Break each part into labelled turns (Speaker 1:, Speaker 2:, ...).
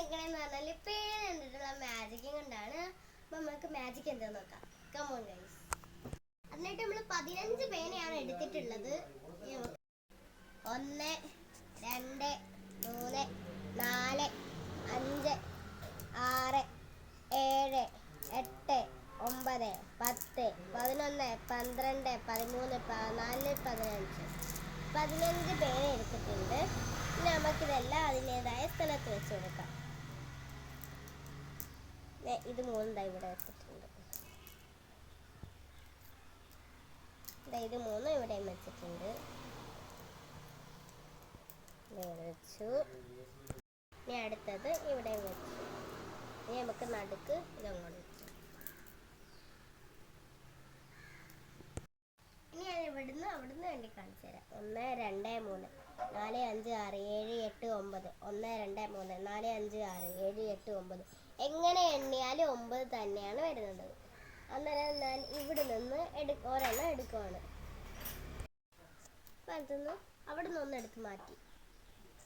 Speaker 1: നിൽക്കണമെന്ന് പറഞ്ഞാൽ പേര് കണ്ടിട്ടുള്ള മാജിക്കും കൊണ്ടാണ് അപ്പൊ നമുക്ക് മാജിക് എന്താ നോക്കാം കമോൺ ഗൈസ് എന്നിട്ട് നമ്മൾ പതിനഞ്ച് പേനയാണ് എടുത്തിട്ടുള്ളത് ഒന്ന് രണ്ട് മൂന്ന് നാല് അഞ്ച് ആറ് ഏഴ് എട്ട് ഒമ്പത് പത്ത് പതിനൊന്ന് പന്ത്രണ്ട് പതിമൂന്ന് പതിനാല് പതിനഞ്ച് പതിനഞ്ച് പേന എടുത്തിട്ടുണ്ട് നമുക്കിതെല്ലാം അതിൻ്റെതായ സ്ഥലത്ത് വെച്ച് കൊടുക്കാം ഇത് മൂന്നെന്താ ഇവിടെ വെച്ചിട്ടുണ്ട് ഇത് മൂന്നും ഇവിടെയും വെച്ചിട്ടുണ്ട് ഇവിടെ വെച്ചു ഇനി അടുത്തത് ഇവിടെയും വെച്ചു ഇനി നമുക്ക് നടുക്ക് ഇതങ്ങോട്ട് വെച്ചു ഇനി ഞാൻ ഇവിടുന്ന് അവിടുന്ന് വേണ്ടി കാണിച്ചു തരാം ഒന്ന് രണ്ട് മൂന്ന് നാല് അഞ്ച് ആറ് ഏഴ് എട്ട് ഒമ്പത് ഒന്ന് രണ്ട് മൂന്ന് നാല് അഞ്ച് ആറ് ഏഴ് എട്ട് ഒമ്പത് എങ്ങനെ എണ്ണിയാലും ഒമ്പത് തന്നെയാണ് വരുന്നത് അന്നേരം ഞാൻ ഇവിടെ നിന്ന് എടു ഒരെണ്ണം എടുക്കുവാണ് അവിടെ നിന്ന് എടുത്ത് മാറ്റി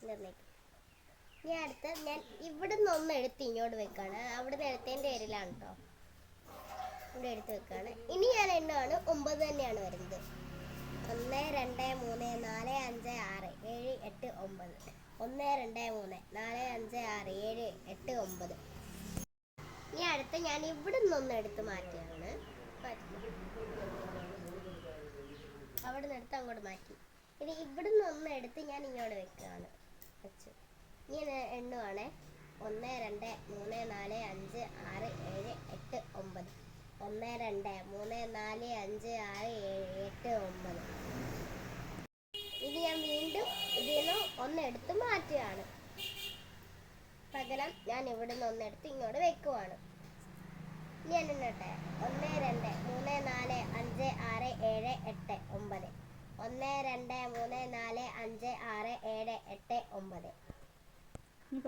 Speaker 1: ഇനി അടുത്ത് ഞാൻ ഇവിടെ നിന്ന് എടുത്ത് ഇങ്ങോട്ട് വെക്കാണ് അവിടെ നിന്ന് എടുത്തതിൻ്റെ പേരിലാണ് കേട്ടോ ഇവിടെ എടുത്ത് വെക്കാണ് ഇനി ഞാൻ എണ്ണമാണ് ഒമ്പത് തന്നെയാണ് വരുന്നത് ഒന്ന് രണ്ട് മൂന്ന് നാല് അഞ്ച് ആറ് ഏഴ് എട്ട് ഒമ്പത് ഒന്ന് രണ്ട് മൂന്ന് നാല് അഞ്ച് ആറ് ഏഴ് എട്ട് ഒമ്പത് അപ്പൊ ഞാൻ ഇവിടെ നിന്നൊന്ന് എടുത്ത് മാറ്റിയാണ് അവിടെ നിന്ന് എടുത്ത് അങ്ങോട്ട് മാറ്റി ഇത് ഇവിടെ നിന്ന് എടുത്ത് ഞാൻ ഇങ്ങോട്ട് വെക്കുകയാണ് വെച്ചു ഇങ്ങനെ എണ്ണുവാണേ ഒന്ന് രണ്ട് മൂന്ന് നാല് അഞ്ച് ആറ് ഏഴ് എട്ട് ഒമ്പത് ഒന്ന് രണ്ട് മൂന്ന് നാല് അഞ്ച് ആറ് ഏഴ് എട്ട് ഒമ്പത് ഇനി ഞാൻ വീണ്ടും ഇതിൽ നിന്ന് ഒന്നെടുത്ത് മാറ്റുകയാണ് പകരം ഞാൻ ഇവിടെ ഇവിടുന്ന് ഒന്നെടുത്ത് ഇങ്ങോട്ട് വെക്കുവാണ് ഇനി ഒന്ന് രണ്ട് മൂന്ന് നാല് അഞ്ച് ആറ് ഏഴ് എട്ട് ഒമ്പത് ഒന്ന് രണ്ട് മൂന്ന് നാല് അഞ്ച് ആറ് ഏഴ് എട്ട് ഒമ്പത് നീ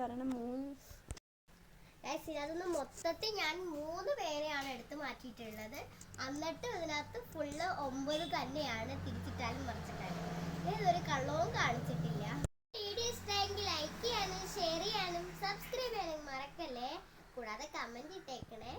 Speaker 1: ഇതിനകത്തുനിന്ന് മൊത്തത്തിൽ ഞാൻ മൂന്ന് പേരെയാണ് എടുത്ത് മാറ്റിയിട്ടുള്ളത് എന്നിട്ട് ഇതിനകത്ത് ഫുള്ള് ഒമ്പത് തന്നെയാണ് തിരിച്ചിട്ടാലും മറിച്ചിട്ടാലും ഇതൊരു കള്ളവും കാണിച്ചിട്ടില്ല വീഡിയോ ഇഷ്ടമെങ്കിൽ ലൈക്ക് ചെയ്യാനും ഷെയർ ചെയ്യാനും സബ്സ്ക്രൈബ് ചെയ്യാനും മറക്കല്ലേ കൂടാതെ കമൻറ്റ് ഇട്ടേക്കണേ